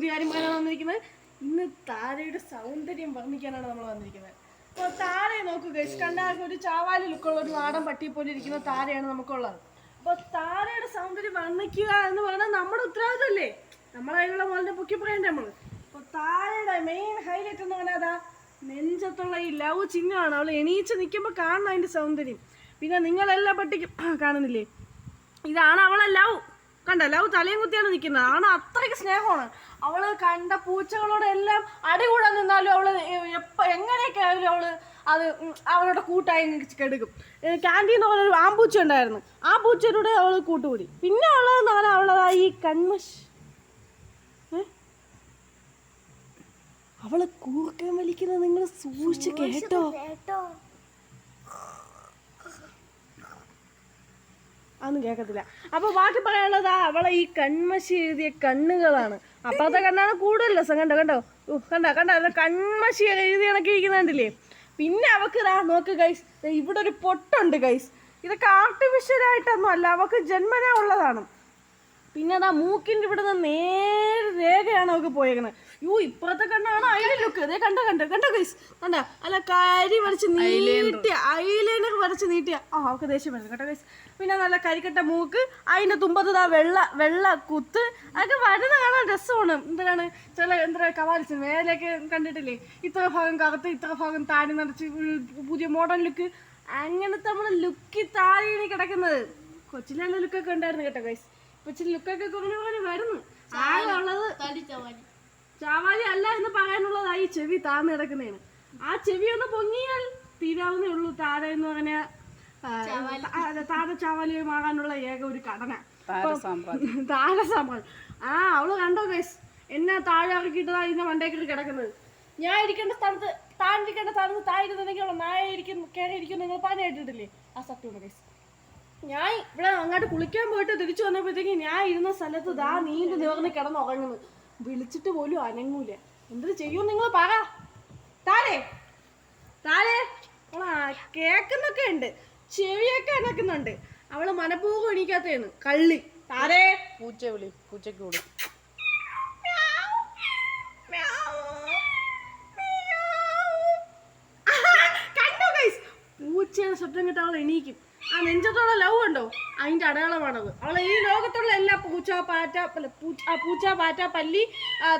പുതിയ കാര്യമാരാണ് വന്നിരിക്കുന്നത്. ഇന്ന് താരയുടെ സൗന്ദര്യം വർണിക്കാനാണ് നമ്മൾ വന്നിരിക്കുന്നത്. അപ്പോൾ താരയെ നോക്കുക കണ്ടാൽ ഒരു ചാവാലി ലുക്കുള്ള ഒരു നാടൻ പട്ടിയെ പോലെ ഇരിക്കുന്ന താരയാണ് നമുക്കുള്ളത്. അപ്പോൾ താരയുടെ സൗന്ദര്യം വർണിക്കുക എന്ന് പറഞ്ഞാൽ നമ്മുടെ ഉത്തരവാദിത്തമല്ലേ നമ്മളെ കയ്യിലുള്ള മോളിനെ പൊക്കി പറയണ്ടേ നമ്മൾ അപ്പോൾ താരയുടെ മെയിൻ ഹൈലൈറ്റ് എന്ന് പറഞ്ഞാൽ അതാ നെഞ്ചത്തുള്ള ഈ ലവ് ചിഹ്നമാണ് അവൾ എണീച്ച് നിൽക്കുമ്പോൾ കാണണം അതിന്റെ സൗന്ദര്യം. പിന്നെ നിങ്ങളെല്ലാ പട്ടിക്കും കാണുന്നില്ലേ? ഇതാണ് അവളെ ലവ്. കണ്ട ലവ് തലയും കുത്തിയാണ് നിൽക്കുന്നത്. ആണ് അത്രയ്ക്ക് സ്നേഹമാണ്. അവൾ കണ്ട പൂച്ചകളോട് എല്ലാം അടികൂടാൻ നിന്നാലും അവൾ എപ്പോ എങ്ങനെയൊക്കെ ആയാലും അവൾ അത് അവളുടെ കൂട്ടായി കെടുക്കും. ക്യാന്റീൻ എന്ന് പറഞ്ഞൊരു ആമ്പൂച്ച ഉണ്ടായിരുന്നു. ആ പൂച്ചയുടെ അവൾ കൂട്ടുകൂടി. പിന്നെ പറഞ്ഞാൽ അവളതായി കൺമശ് കൺമഷ്? അവൾ കൂർക്കം വലിക്കുന്നത് നിങ്ങൾ സൂക്ഷിച്ച് കേട്ടോ. കേട്ടോ. അതൊന്നും കേൾക്കത്തില്ല അപ്പൊ ബാക്കി പറയാനുള്ളത് അവളെ ഈ കൺമശി എഴുതിയ കണ്ണുകളാണ്. അപ്പുറത്തെ കണ്ണാണ് കൂടുതൽ രസം. കണ്ടോ കണ്ടോ? കണ്ടോ കണ്ടോ? അത് കൺമശി എഴുതി കണക്കി ഇരിക്കുന്നുണ്ടല്ലേ പിന്നെ അവക്ക് ഇതാ നോക്ക് ഗൈസ് ഇവിടെ ഒരു പൊട്ടുണ്ട് ഗൈസ് ഇതൊക്കെ ആർട്ടിഫിഷ്യൽ ആയിട്ടൊന്നും അല്ല അവക്ക് ജന്മനാ ഉള്ളതാണ്. പിന്നെ ആ മൂക്കിന്റെ ഇവിടെ നിന്ന് നേരെ രേഖയാണ് അവൾക്ക് പോയേക്കുന്നത് യു ഇപ്പുറത്തെ കണ്ണാണ് അയില ലുക്ക് ഇതേ കണ്ട കണ്ട കണ്ട ഗൈസ് കണ്ടോ? അല്ല കരി വരച്ച് നീട്ടിയ ഐലൈനർ വരച്ച് നീട്ടിയ. ആ അവൾക്ക് ദേഷ്യം വരുന്നു കേട്ടോ ഗൈസ് പിന്നെ നല്ല കരിക്കട്ട മൂക്ക്. അതിന്റെ തുമ്പത്ത് ആ വെള്ള വെള്ള കുത്ത്. അതൊക്കെ വരുന്ന കാണാൻ രസമാണ്. എന്താണ് ചില എന്താ കവാലിച്ച് മേലേക്ക് കണ്ടിട്ടില്ലേ? ഇത്ര ഭാഗം കറുത്ത് ഇത്ര ഭാഗം താടി നിറച്ച് പുതിയ മോഡേൺ ലുക്ക് അങ്ങനത്തെ നമ്മുടെ ലുക്കി താഴെ കിടക്കുന്നത്. കൊച്ചിലെ ലുക്കൊക്കെ ഉണ്ടായിരുന്നു കേട്ടോ ഗൈസ് കൊച്ചിൽ ലുക്കൊക്കെ കുറഞ്ഞു കുറഞ്ഞു വരുന്നു. ആകെ ഉള്ളത് ചാവാലി. അല്ല എന്ന് പറയാനുള്ളത് ഈ ചെവി താഴ്ന്നു കിടക്കുന്നതാണ്. ആ ചെവി ഒന്ന് പൊങ്ങിയാൽ തീരാവുന്നേ ഉള്ളൂ. താര എന്ന് പറഞ്ഞ താര ചാവാലിയുമാകാനുള്ള ഏക ഒരു കടന താര സാമ്പാൾ ആ അവൾ കണ്ടോ ഗൈസ് എന്നെ താഴെ ഇറക്കിയിട്ടതാ ഇന്ന് മണ്ടേക്കിട്ട് കിടക്കുന്നത്. ഞാൻ ഇരിക്കേണ്ട സ്ഥലത്ത് താൻ ഇരിക്കേണ്ട സ്ഥലത്ത് താഴെ ഇരുന്നെങ്കിൽ നായ ഇരിക്കുന്നു കയറി ഇരിക്കുന്നു നിങ്ങൾ പറഞ്ഞ കേട്ടിട്ടില്ലേ? ആ സത്യമാണ് ഗൈസ് ഞാൻ ഇവിടെ അങ്ങോട്ട് കുളിക്കാൻ പോയിട്ട് തിരിച്ചു വന്നപ്പോഴത്തേക്ക് ഞാൻ ഇരുന്ന സ്ഥലത്ത് ദാ നീണ്ടു നിവർന്ന് കിടന്നുറങ്ങുന്നു വിളിച്ചിട്ട് പോലും അനങ്ങൂല. എന്ത് ചെയ്യും നിങ്ങൾ പറ. താരേ താരേ ആ കേക്കുന്നൊക്കെ ഉണ്ട്. ചെവിയൊക്കെ അനക്കുന്നുണ്ട്. അവൾ മനഃപൂർവം എണീക്കാത്തേന്ന് കള്ളി. താരേ പൂച്ച വിളി. പൂച്ചയ്ക്ക് വിളി. പൂച്ചയുടെ ശബ്ദം കേട്ട് അവൾ എണീക്കും. ആ നെഞ്ചത്തോളം ലവ് ഉണ്ടോ? അതിന്റെ അടയാളമാണത്. അവൾ ഈ ലോകത്തുള്ള എല്ലാ പൂച്ച പാറ്റ പൂച്ച പൂച്ച പാറ്റ പല്ലി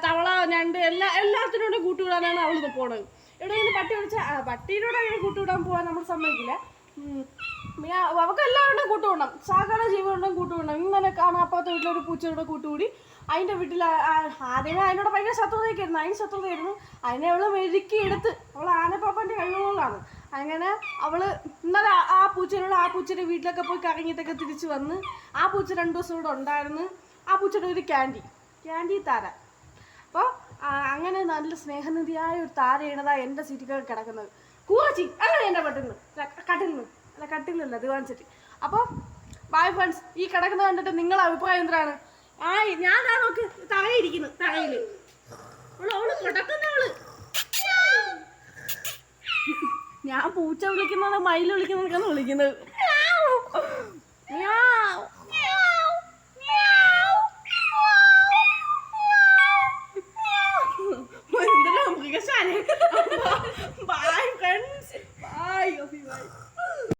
തവള ഞണ്ട് എല്ലാ എല്ലാത്തിനോടും കൂട്ടുകൂടാനാണ് അവൾ പോണത്. എവിടെയെങ്കിലും പട്ടി വിളിച്ചാൽ പട്ടീനോട് അങ്ങനെ കൂട്ടുകൂടാൻ പോകാൻ നമ്മൾ സമ്മതിക്കില്ല. അവർക്ക് എല്ലാവരുടെയും കൂട്ടുകൂടണം സാധാരണ ജീവികളുടെയും കൂട്ടുകൂടണം ഇങ്ങനെ കാണാൻ അപ്പുറത്തെ വീട്ടിലൊരു പൂച്ചയുടെ കൂട്ടുകൂടി. അതിന്റെ വീട്ടിൽ ആദ്യമേ അതിനോട് ഭയങ്കര ശത്രുതയൊക്കെ ആയിരുന്നു. അതിന് ശത്രുതയായിരുന്നു. അതിനെ അവൾ മെരുക്കി എടുത്ത് അവൾ ആനപ്പാപ്പന്റെ കഴിവുകളാണ് അങ്ങനെ അവൾ ഇന്നലെ ആ- പൂച്ചനോട് ആ പൂച്ചയുടെ വീട്ടിലൊക്കെ പോയി കറങ്ങിയിട്ടൊക്കെ തിരിച്ചു വന്ന് ആ പൂച്ച രണ്ടു ദിവസം ഇവിടെ ഉണ്ടായിരുന്നു. ആ പൂച്ചയുടെ ഒരു ക്യാൻഡി ക്യാൻഡി താര. അപ്പോൾ അങ്ങനെ നല്ല സ്നേഹനിധിയായ ഒരു താരയാണതാ എന്റെ സീറ്റിലൊക്കെ കിടക്കുന്നത്. കൂറച്ചി അങ്ങനെ എന്റെ പറ്റുന്നു കട്ടിൽ അല്ല കട്ടിലല്ല അത് വാങ്ങിച്ചിട്ട് അപ്പോൾ ബൈ ഫ്രണ്ട്സ് ഈ കിടക്കുന്നത് കണ്ടിട്ട് നിങ്ങളുടെ അഭിപ്രായം എന്താണ്? ആ ഞാൻ നോക്ക് തറയിരിക്കുന്നു തറയിൽ അവൾ അവൾ കിടക്കുന്നവൾ ഞാൻ പൂച്ച വിളിക്കുന്നത് മയിൽ വിളിക്കുന്നതൊക്കെയാണ് വിളിക്കുന്നത്.